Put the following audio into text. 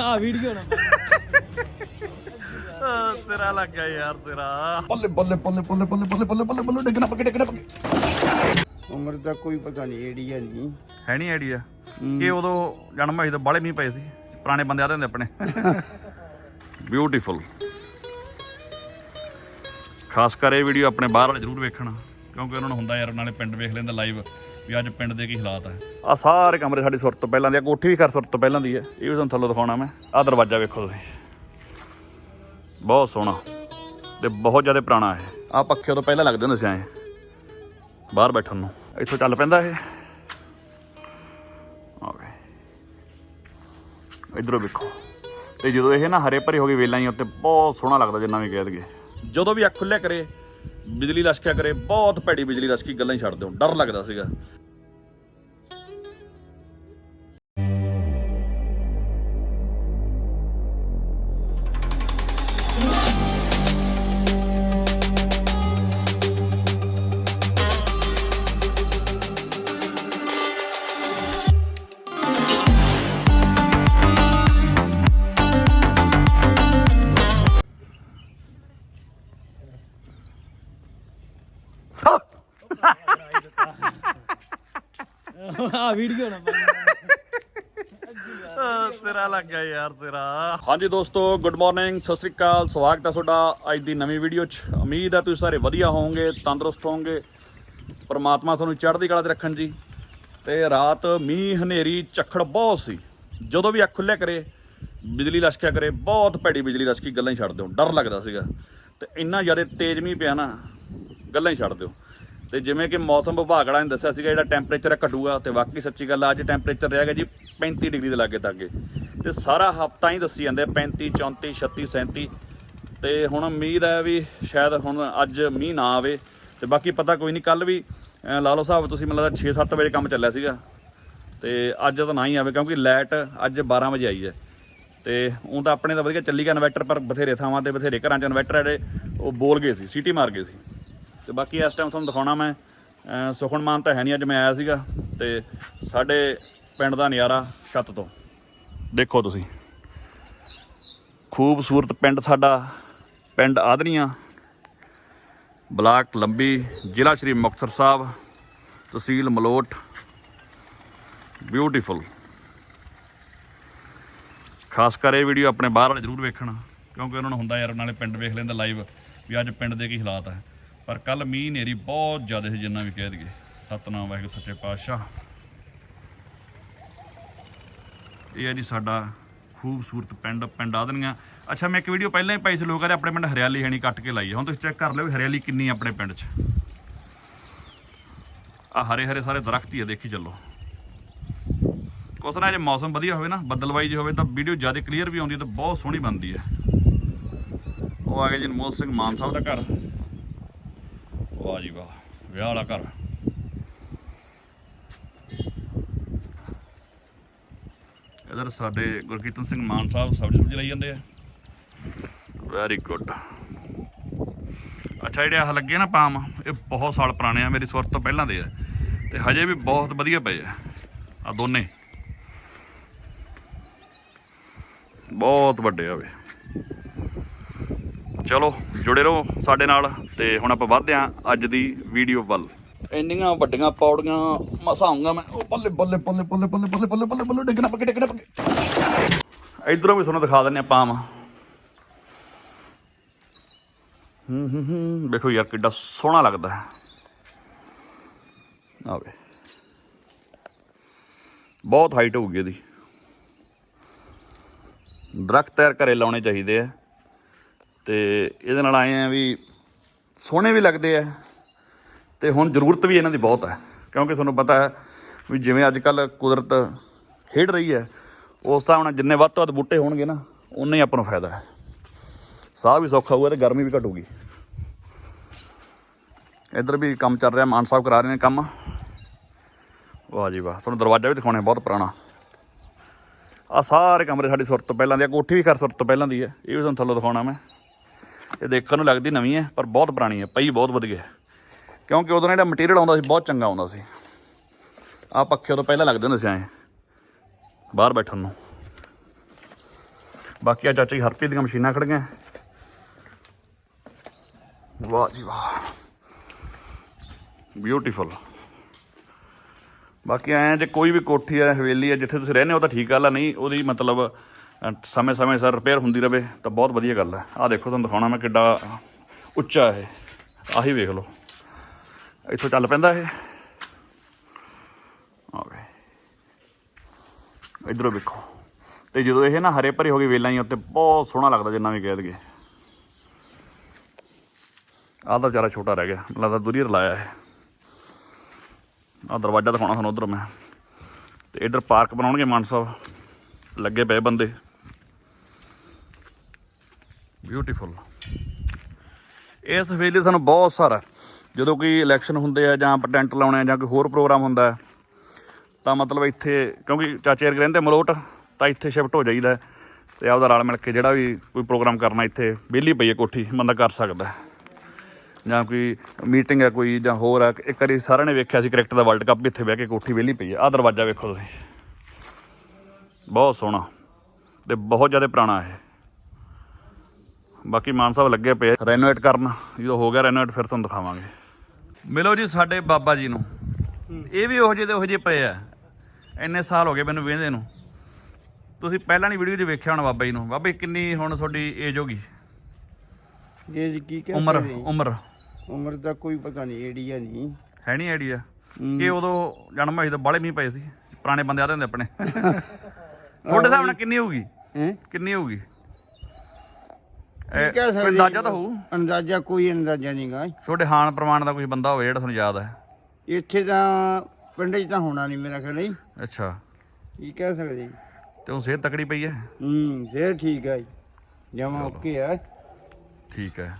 ਆ ਵੀਡੀਓ ਨਾ ਆ, ਸਿਰਾ ਲੱਗ ਗਿਆ ਯਾਰ ਸਿਰਾ। ਬੱਲੇ ਬੱਲੇ ਬੱਲੇ ਬੱਲੇ ਬੱਲੇ ਬੱਲੇ ਬੱਲੇ ਬੱਲੇ ਬੱਲੇ ਡਿੱਗਣਾ ਪੱਕੇ ਡਿੱਗਣਾ ਪੱਕੇ। ਉਮਰ ਦਾ ਕੋਈ ਪਤਾ ਨਹੀਂ ਏਡੀਆ ਨਹੀਂ। ਹੈ ਨਹੀਂ ਆਈਡੀਆ ਕਿ ਉਦੋਂ ਜਨਮ ਹੋਈ ਤਾਂ ਬਾਲੇ ਮੀਂਹ ਪਏ ਸੀ। ਪੁਰਾਣੇ ਬੰਦੇ ਆਦੇ ਹੁੰਦੇ ਆਪਣੇ। ਬਿਊਟੀਫੁਲ ਖਾਸ ਕਰ ਇਹ ਵੀਡੀਓ ਆਪਣੇ ਬਾਹਰ ਵਾਲੇ ਜ਼ਰੂਰ ਵੇਖਣਾ। ਕਿਉਂਕਿ ਉਹਨਾਂ ਨੂੰ ਹੁੰਦਾ ਯਾਰ ਨਾਲੇ ਪਿੰਡ ਵੇਖ ਲੈਂਦਾ ਲਾਈਵ ਵੀ ਅੱਜ ਪਿੰਡ ਦੇ ਕੀ ਹਾਲਾਤ ਹੈ ਆ ਸਾਰੇ ਕਮਰੇ ਸਾਡੀ ਸੁਰਤ ਤੋਂ ਪਹਿਲਾਂ ਦੀ ਆ ਕੋਠੀ ਵੀ ਕਰ ਸੁਰਤ ਤੋਂ ਪਹਿਲਾਂ ਦੀ ਹੈ ਇਹ ਵੀ ਤੁਹਾਨੂੰ ਥੱਲੋਂ ਦਿਖਾਉਣਾ ਮੈਂ। ਆ ਦਰਵਾਜ਼ਾ ਵੇਖੋ ਤੁਸੀਂ। ਬਹੁਤ ਸੋਹਣਾ ਤੇ ਬਹੁਤ ਜ਼ਿਆਦਾ ਪੁਰਾਣਾ ਹੈ ਆ ਪੱਖੇ ਤੋਂ ਪਹਿਲਾਂ ਲੱਗਦੇ ਹੁੰਦੇ ਸੀ ਐਂ। ਬਾਹਰ ਬੈਠਣ ਨੂੰ। ਇੱਥੋਂ ਚੱਲ ਪੈਂਦਾ ਇਹ। ਆਵੇ ਇਧਰੋਂ ਵੇਖੋ। ਤੇ ਜਦੋਂ ਇਹ ਨਾ ਹਰੇ ਭਰੇ ਹੋ ਗਏ ਵੇਲਾਂ ਹੀ ਉੱਤੇ ਬਹੁਤ ਸੋਹਣਾ ਲੱਗਦਾ ਜਿੰਨਾ ਵੀ ਕਹਿ ਦਈਏ। ਜਦੋਂ ਵੀ ਅੱਖ ਖੁੱਲਿਆ ਕਰੇ ਬਿਜਲੀ ਲਸ਼ਕਿਆ ਕਰੇ ਬਹੁਤ ਭੈੜੀ ਬਿਜਲੀ ਲਸ਼ਕੀ ਗੱਲਾਂ ਹੀ ਛੱਡ ਦਿਓ ਡਰ ਲੱਗਦਾ ਸੀਗਾ। ਆ ਵੀਡੀਓ ਨਾ ਸਿਰਾ ਲੱਗ ਗਿਆ ਯਾਰ ਸਿਰਾ। ਹਾਂਜੀ ਦੋਸਤੋ ਗੁੱਡ ਮਾਰਨਿੰਗ ਸਤਿ ਸ੍ਰੀ ਅਕਾਲ ਸਵਾਗਤ ਹੈ ਤੁਹਾਡਾ ਅੱਜ ਦੀ ਨਵੀਂ ਵੀਡੀਓ 'ਚ। ਉਮੀਦ ਹੈ ਤੁਸੀਂ ਸਾਰੇ ਵਧੀਆ ਹੋਵੋਗੇ ਤੰਦਰੁਸਤ ਹੋਵੋਗੇ। ਪਰਮਾਤਮਾ ਤੁਹਾਨੂੰ ਚੜ੍ਹਦੀ ਕਲਾ 'ਤੇ ਰੱਖਣ ਜੀ। ਤੇ ਰਾਤ ਮੀਂਹ ਹਨੇਰੀ ਝੱਖੜ ਬਹੁਤ ਸੀ। ਜਦੋਂ ਵੀ ਅੱਖ ਖੁੱਲਿਆ ਕਰੇ ਬਿਜਲੀ ਲਸ਼ਕਿਆ ਕਰੇ ਬਹੁਤ ਭੈੜੀ ਬਿਜਲੀ ਲਸ਼ਕੀ ਗੱਲਾਂ ਹੀ ਛੱਡ ਦਿਓ ਡਰ ਲੱਗਦਾ ਸੀਗਾ। ਤੇ ਇੰਨਾ ਜ਼ਿਆਦਾ ਤੇਜ਼ ਮੀਂਹ ਪਿਆ ਨਾ ਗੱਲਾਂ ਹੀ ਛੱਡ ਦਿਓ। ਤੇ ਜਿਵੇਂ ਕਿ ਮੌਸਮ ਵਿਭਾਗ ਵਾਲਿਆਂ ਨੇ ਦੱਸਿਆ ਸੀਗਾ, ਜਿਹੜਾ ਟੈਂਪਰੇਚਰ ਹੈ ਘਟੂਗਾ, ਤੇ ਵਾਕਈ ਸੱਚੀ ਗੱਲ ਆ, ਅੱਜ ਟੈਂਪਰੇਚਰ ਰਿਹਾ ਜੀ 35 ਡਿਗਰੀ ਦੇ ਲਾਗੇ ਤੱਕ ਤੇ ਸਾਰਾ ਹਫਤਾ ਹੀ ਦੱਸੀ ਜਾਂਦੇ 35 34 36 37 ਤੇ ਹੁਣ ਉਮੀਦ ਹੈ ਵੀ ਸ਼ਾਇਦ ਹੁਣ ਅੱਜ ਮੀਂਹ ਨਾ ਆਵੇ। ਤੇ ਬਾਕੀ ਪਤਾ ਕੋਈ ਨਹੀਂ ਕੱਲ ਵੀ, ਅਹ, ਲਾ ਲਓ ਹਿਸਾਬ ਤੁਸੀਂ, ਮੈਨੂੰ ਲੱਗਦਾ 6-7 ਵਜੇ ਕੰਮ ਚੱਲਿਆ ਸੀਗਾ। ਤੇ ਅੱਜ ਤਾਂ ਨਾ ਹੀ ਆਵੇ, ਕਿਉਂਕਿ ਲਾਈਟ ਅੱਜ 12 ਵਜੇ ਆਈ ਹੈ। ਤੇ ਉਹ ਤਾਂ ਆਪਣੇ ਤਾਂ ਵਧੀਆ ਚੱਲੀ ਗਿਆ ਇਨਵਰਟਰ ਪਰ ਬਥੇਰੇ ਥਾਵਾਂ ਤੇ ਬਥੇਰੇ ਘਰਾਂ 'ਚ ਇਨਵਰਟਰ ਜਿਹੜੇ, ਉਹ ਬੋਲ ਗਏ ਸੀ, ਸੀਟੀ ਮਾਰ ਗਏ ਸੀ। ਤੇ ਬਾਕੀ ਇਸ ਟਾਈਮ ਤੁਹਾਨੂੰ ਦਿਖਾਉਣਾ ਮੈਂ, ਅਹ ਮਾਨ ਤਾਂ ਹੈ ਨਹੀਂ ਅੱਜ, ਮੈਂ ਆਇਆ ਸੀਗਾ ਤੇ ਸਾਡੇ ਪਿੰਡ ਦਾ ਨਜ਼ਾਰਾ ਛੱਤ ਤੋਂ। ਦੇਖੋ ਤੁਸੀਂ। ਖੂਬਸੂਰਤ ਪਿੰਡ ਸਾਡਾ, ਪਿੰਡ ਆਦਰੀਆਂ। ਬਲਾਕ ਲੰਬੀ, ਜ਼ਿਲ੍ਹਾ ਸ਼੍ਰੀ ਮੁਕਤਸਰ ਸਾਹਿਬ, ਤਹਿਸੀਲ ਮਲੋਟ। ਬਿਊਟੀਫੁਲ ਖਾਸ ਕਰ ਇਹ ਵੀਡੀਓ ਆਪਣੇ ਬਾਹਰ ਵਾਲੇ ਜ਼ਰੂਰ ਵੇਖਣਾ, ਕਿਉਂਕਿ ਉਹਨਾਂ ਨੂੰ ਹੁੰਦਾ ਯਾਰ, ਨਾਲੇ ਪਿੰਡ ਵੇਖ ਲੈਂਦਾ ਲਾਈਵ ਵੀ ਅੱਜ ਪਿੰਡ ਦੇ ਕੀ ਹਾਲਾਤ ਹੈ ਪਰ ਕੱਲ ਮੀਂਹ ਨੇਰੀ ਬਹੁਤ ਜ਼ਿਆਦਾ ਸੀ, ਜਿੰਨਾ ਵੀ ਕਹਿ ਦਈਏ। ਸਤਨਾਮ, ਵਾਹਿਗੁਰੂ, ਸੱਚੇ ਪਾਤਸ਼ਾਹ। ਇਹ ਹੈ ਜੀ ਸਾਡਾ ਖੂਬਸੂਰਤ ਪਿੰਡ ਪਿੰਡ ਆਦਨੀਆਂ। ਅੱਛਾ, ਮੈਂ ਇੱਕ ਵੀਡੀਓ ਪਹਿਲਾਂ ਹੀ ਪਾਈ ਸੀ ਲੋਕਾਂ ਦੇ, ਆਪਣੇ ਪਿੰਡ ਹਰਿਆਲੀ ਹੈਣੀ ਕੱਟ ਕੇ ਲਾਈ ਹੈ। ਹੁਣ ਤੁਸੀਂ ਚੈੱਕ ਕਰ ਲਿਓ ਵੀ ਹਰਿਆਲੀ ਕਿੰਨੀ ਆਪਣੇ ਪਿੰਡ 'ਚ। ਆ ਹਰੇ ਹਰੇ ਸਾਰੇ ਦਰਖਤ ਹੀ ਆ, ਦੇਖੀ ਚੱਲੋ। ਕੁਛ ਨਾ ਜੇ ਮੌਸਮ ਵਧੀਆ ਹੋਵੇ ਨਾ, ਬੱਦਲਵਾਈ ਜੇ ਹੋਵੇ, ਤਾਂ ਵੀਡੀਓ ਜ਼ਿਆਦਾ ਕਲੀਅਰ ਵੀ ਆਉਂਦੀ ਹੈ ਤਾਂ ਬਹੁਤ ਸੋਹਣੀ ਬਣਦੀ ਹੈ। ਉਹ ਆ ਗਿਆ ਜੀ ਅਨਮੋਲ ਸਿੰਘ ਮਾਨ ਸਾਹਿਬ ਦਾ ਘਰ। ਵਾਹ ਜੀ ਵਾਹ ਵਿਆਹ ਵਾਲਾ ਘਰ ਇਧਰ ਸਾਡੇ ਗੁਰਕੀਰਤਨ ਸਿੰਘ ਮਾਨ ਸਾਹਿਬ ਸਬਜ਼ੀ ਸੁਬਜ਼ੀ ਲਈ ਜਾਂਦੇ ਆ ਵੈਰੀ ਗੁੱਡ ਅੱਛਾ ਜਿਹੜੇ ਆਹ ਲੱਗੇ ਨਾ ਪਾਮ ਇਹ ਬਹੁਤ ਸਾਲ ਪੁਰਾਣੇ ਆ ਮੇਰੀ ਸੁਰਤ ਤੋਂ ਪਹਿਲਾਂ ਦੇ ਆ ਤੇ ਹਜੇ ਵੀ ਬਹੁਤ ਵਧੀਆ ਪਏ ਆ ਆ ਦੋਨੇ ਬਹੁਤ ਵੱਡੇ ਆ ਵੇ ਚਲੋ ਜੁੜੇ ਰਹੋ ਸਾਡੇ ਨਾਲ ਤੇ ਹੁਣ ਆਪਾਂ ਵੱਧਦੇ ਆਂ ਅੱਜ ਦੀ ਵੀਡੀਓ ਵੱਲ। ਇੰਨੀਆਂ ਵੱਡੀਆਂ ਪੌੜੀਆਂ ਮਸਾਉਂਗਾ ਮੈਂ ਉਹ ਬੱਲੇ ਬੱਲੇ ਬੱਲੇ ਬੱਲੇ ਬੱਲੇ ਬੱਲੇ ਬੱਲੇ ਬੱਲੇ ਬੱਲੇ ਡਿੱਗਣਾ ਪੱਕੇ ਡਿੱਗਣਾ ਪੱਕੇ। ਇਧਰੋਂ ਵੀ ਤੁਹਾਨੂੰ ਦਿਖਾ ਦਿੰਨੇ ਆ ਪਾਮ ਹੂੰ ਹੂੰ ਹੂੰ ਦੇਖੋ ਯਾਰ ਕਿੱਡਾ ਸੋਹਣਾ ਲੱਗਦਾ ਹੈ। ਆਵੇ ਬਹੁਤ ਹਾਈਟ ਹੋਊਗੀ ਇਹਦੀ। ਦਰਖਤ ਤਿਆਰ ਘਰੇ ਲਾਉਣੇ ਚਾਹੀਦੇ ਆ। ਤੇ ਇਹਦੇ ਨਾਲ ਆਏ ਆ ਵੀ ਸੋਹਣੇ ਵੀ ਲੱਗਦੇ ਆ ਤੇ ਹੁਣ ਜ਼ਰੂਰਤ ਵੀ ਇਹਨਾਂ ਦੀ ਬਹੁਤ ਹੈ ਕਿਉਂਕਿ ਤੁਹਾਨੂੰ ਪਤਾ ਹੈ ਵੀ ਜਿਵੇਂ ਅੱਜ ਕੱਲ ਕੁਦਰਤ ਖੇਡ ਰਹੀ ਹੈ, ਉਸ ਹਿਸਾਬ ਨਾਲ ਜਿੰਨੇ ਵੱਧ ਤੋਂ ਵੱਧ ਬੂਟੇ ਹੋਣਗੇ ਨਾ ਉਨੇ ਹੀ ਆਪਾਂ ਨੂੰ ਫਾਇਦਾ ਹੈ। ਸਾਹ ਵੀ ਸੌਖਾ ਹੋਊਗਾ ਤੇ ਗਰਮੀ ਵੀ ਘਟੂਗੀ। ਇੱਧਰ ਵੀ ਕੰਮ ਚੱਲ ਰਿਹਾ, ਮਾਨ ਸਾਹਿਬ ਕਰਾ ਰਹੇ ਨੇ ਕੰਮ। ਵਾਹ ਜੀ ਵਾਹ, ਤੁਹਾਨੂੰ ਦਰਵਾਜ਼ਾ ਵੀ ਦਿਖਾਉਣਾ ਬਹੁਤ ਪੁਰਾਣਾ। ਆ ਸਾਰੇ ਕਮਰੇ ਸਾਡੀ ਸੁਰਤ ਤੋਂ ਪਹਿਲਾਂ ਦੀ ਆ, ਕੋਠੀ ਵੀ ਖਰ ਸੁਰਤ ਤੋਂ ਪਹਿਲਾਂ ਦੀ ਹੈ ਇਹ ਵੀ ਤੁਹਾਨੂੰ ਥੱਲੋਂ ਦਿਖਾਉਣਾ ਮੈਂ। ਇਹ ਦੇਖਣ ਨੂੰ ਲੱਗਦੀ ਨਵੀਂ ਹੈ, ਪਰ ਬਹੁਤ ਪੁਰਾਣੀ ਹੈ, ਪਈ ਬਹੁਤ ਵਧੀਆ ਕਿਉਂਕਿ ਉਦੋਂ ਜਿਹੜਾ ਮਟੀਰੀਅਲ ਆਉਂਦਾ ਸੀ, ਬਹੁਤ ਚੰਗਾ ਆਉਂਦਾ ਸੀ। ਆ ਪੱਖੇ ਤੋਂ ਪਹਿਲਾਂ ਲੱਗਦੇ ਹੁੰਦੇ ਸੀ ਐਂ। ਬਾਹਰ ਬੈਠਣ ਨੂੰ। ਬਾਕੀ ਆ ਚਾਚਾ ਜੀ ਹਰਪ੍ਰੀਤ ਦੀਆਂ ਮਸ਼ੀਨਾਂ ਖੜੀਆਂ ਵਾਹ ਜੀ ਵਾਹ। ਬਿਊਟੀਫੁਲ ਬਾਕੀ ਐਂ ਜੇ ਕੋਈ ਵੀ ਕੋਠੀ ਹੈ, ਹਵੇਲੀ ਹੈ, ਜਿੱਥੇ ਤੁਸੀਂ ਰਹਿੰਦੇ ਹੋ ਤਾਂ ਠੀਕ ਗੱਲ ਆ, ਨਹੀਂ, ਉਹਦੀ ਮਤਲਬ ਸਮੇਂ ਸਮੇਂ ਸਿਰ ਰਿਪੇਅਰ ਹੁੰਦੀ ਰਵੇ ਤਾਂ ਬਹੁਤ ਵਧੀਆ ਗੱਲ ਹੈ। ਆਹ ਦੇਖੋ ਤੁਹਾਨੂੰ ਦਿਖਾਉਣਾ ਮੈਂ ਕਿੱਡਾ ਉੱਚਾ ਇਹ। ਆਹੀ ਵੇਖ ਲਓ। ਇੱਥੋਂ ਚੱਲ ਪੈਂਦਾ ਇਹ। ਆਵੇ ਇਧਰੋਂ ਵੇਖੋ। ਤੇ ਜਦੋਂ ਇਹ ਨਾ ਹਰੇ ਭਰੇ ਹੋ ਗਏ ਵੇਲਾਂ ਹੀ ਉੱਤੇ ਬਹੁਤ ਸੋਹਣਾ ਲੱਗਦਾ ਜਿੰਨਾ ਵੀ ਕਹਿ ਦਈਏ। ਆਹ ਤਾਂ ਵਿਚਾਰਾ ਛੋਟਾ ਰਹਿ ਗਿਆ। ਲੱਗਦਾ ਦੂਰੀ ਰਲਾਇਆ ਹੈ ਆਹ ਦਰਵਾਜ਼ਾ ਦਿਖਾਉਣਾ ਤੁਹਾਨੂੰ ਉਧਰ ਮੈਂ। ਤੇ ਇਧਰ ਪਾਰਕ ਬਣਾਉਣਗੇ ਮਾਨ ਸਾਹਿਬ। ਲੱਗੇ ਪਏ ਬੰਦੇ। ਬਿਊਟੀਫੁਲ ਇਸ ਵੇਲੇ ਸਾਨੂੰ ਬਹੁਤ ਸਾਰਾ ਜਦੋਂ ਕੋਈ ਇਲੈਕਸ਼ਨ ਹੁੰਦੇ ਆ ਜਾਂ ਪਟੈਂਟ ਲਾਉਣੇ ਆ ਜਾਂ ਕੋਈ ਹੋਰ ਪ੍ਰੋਗਰਾਮ ਹੁੰਦਾ ਤਾਂ ਮਤਲਬ ਇੱਥੇ, ਕਿਉਂਕਿ ਚਾਚੇ ਵਰਗੇ ਰਹਿੰਦੇ ਮਲੋਟ, ਤਾਂ ਇੱਥੇ ਸ਼ਿਫਟ ਹੋ ਜਾਈਦਾ ਹੈ ਤੇ ਆਪਦਾ ਰਲ ਮਿਲ ਕੇ ਜਿਹੜਾ ਵੀ ਕੋਈ ਪ੍ਰੋਗਰਾਮ ਕਰਨਾ ਇੱਥੇ, ਵਿਹਲੀ ਪਈ ਹੈ ਕੋਠੀ, ਬੰਦਾ ਕਰ ਸਕਦਾ ਜਾਂ ਕੋਈ ਮੀਟਿੰਗ ਹੈ ਕੋਈ ਜਾਂ ਹੋਰ ਹੈ, ਇੱਕ ਵਾਰੀ ਸਾਰਿਆਂ ਨੇ ਵੇਖਿਆ ਸੀ ਕ੍ਰਿਕਟ ਦਾ ਵਰਲਡ ਕੱਪ ਇੱਥੇ ਬਹਿ ਕੇ ਕੋਠੀ ਵਿਹਲੀ ਪਈ ਹੈ। ਆਹ ਦਰਵਾਜ਼ਾ ਵੇਖੋ ਤੁਸੀਂ। ਬਹੁਤ ਸੋਹਣਾ। ਤੇ ਬਹੁਤ ਜ਼ਿਆਦਾ ਪੁਰਾਣਾ ਹੈ ਬਾਕੀ ਮਾਨ ਸਾਹਿਬ ਲੱਗੇ ਪਏ ਰੈਨੋਵੇਟ ਕਰਨ ਜਦੋਂ ਹੋ ਗਿਆ ਰੈਨੋਵੇਟ ਫਿਰ ਤੁਹਾਨੂੰ ਦਿਖਾਵਾਂਗੇ। ਮਿਲੋ ਜੀ ਸਾਡੇ ਬਾਬਾ ਜੀ ਨੂੰ। ਇਹ ਵੀ ਉਹੋ ਜਿਹੇ ਦੇ ਉਹੋ ਜਿਹੇ ਪਏ ਆ। ਇੰਨੇ ਸਾਲ ਹੋ ਗਏ ਮੈਨੂੰ ਵੇਂਦੇ ਨੂੰ। ਤੁਸੀਂ ਪਹਿਲਾਂ ਨਹੀਂ ਵੀਡੀਓ 'ਚ ਵੇਖਿਆ ਹੋਣਾ ਬਾਬਾ ਜੀ ਨੂੰ। ਬਾਬਾ ਜੀ ਕਿੰਨੀ ਹੁਣ ਤੁਹਾਡੀ ਏਜ ਹੋਗੀ ਇਹ ਜੀ ਕੀ ਉਮਰ ਕਹਿੰਦੇ ਨੇ? ਉਮਰ। ਉਮਰ ਦਾ ਕੋਈ ਪਤਾ ਨਹੀਂ ਏਡੀਆ ਨਹੀਂ। ਹੈ ਨਹੀਂ ਆਈਡੀਆ ਕਿ ਉਦੋਂ ਜਨਮ ਹੋਈ ਤਾਂ ਬਾਲੇ ਮੀਂਹ ਪਏ ਸੀ। ਪੁਰਾਣੇ ਬੰਦੇ ਆਦੇ ਹੁੰਦੇ ਆਪਣੇ। ਤੁਹਾਡੇ ਹਿਸਾਬ ਨਾਲ ਕਿੰਨੀ ਹੋਊਗੀ? ਹੈ? ਕਿੰਨੀ ਹੋਊਗੀ? ਕੀ ਕਹਿ ਇਹ ਸਕਦੇ ਅੰਦਾਜ਼ਾ ਤਾਂ ਹੋਊ? ਅੰਦਾਜ਼ਾ ਕੋਈ ਅੰਦਾਜ਼ਾ ਨਹੀਂਗਾ ਤੁਹਾਡੇ ਹਾਨ ਪ੍ਰਮਾਣ ਦਾ ਕੋਈ ਬੰਦਾ ਹੋਵੇ ਜਿਹੜਾ ਤੁਹਾਨੂੰ ਯਾਦ ਹੈ? ਇੱਥੇ ਤਾਂ ਪਿੰਡ 'ਚ ਤਾਂ ਹੋਣਾ ਨਹੀਂ ਮੇਰਾ ਖਿਆਲ ਹੀ ਅੱਛਾ। ਕੀ ਕਹਿ ਸਕਦੇ ਤੇ ਉਹ ਸਿਹਤ ਤਕੜੀ ਪਈ ਹੈ? ਹੂੰ ਫੇਰ ਠੀਕ ਹੈ ਜਮਾ ਓਕੇ ਹੈ। ਠੀਕ ਹੈ।